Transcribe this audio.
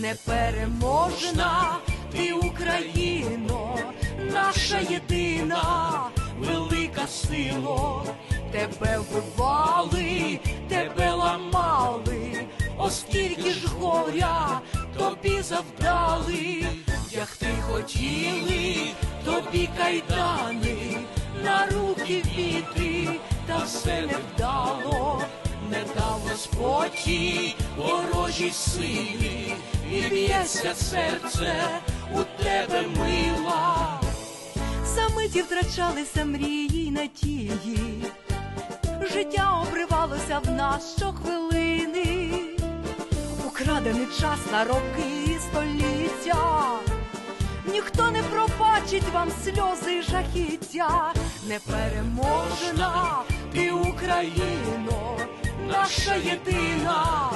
непереможна, ти Україно, наша єдина, велика сила, тебе вбивали, тебе ламали, оскільки ж горя тобі завдали, як ти хотіли, тобі кайдани, на руки віти, та все не вдало, не дав Господь їй ворожій силі, і б'ється серце у тебе мила. Самиті втрачалися мрії й надії, життя обривалося в нас щохвилини, украдений час на роки і століття. Ніхто не пробачить вам сльози й жахіття, непереможна ти Україно, наша єдина.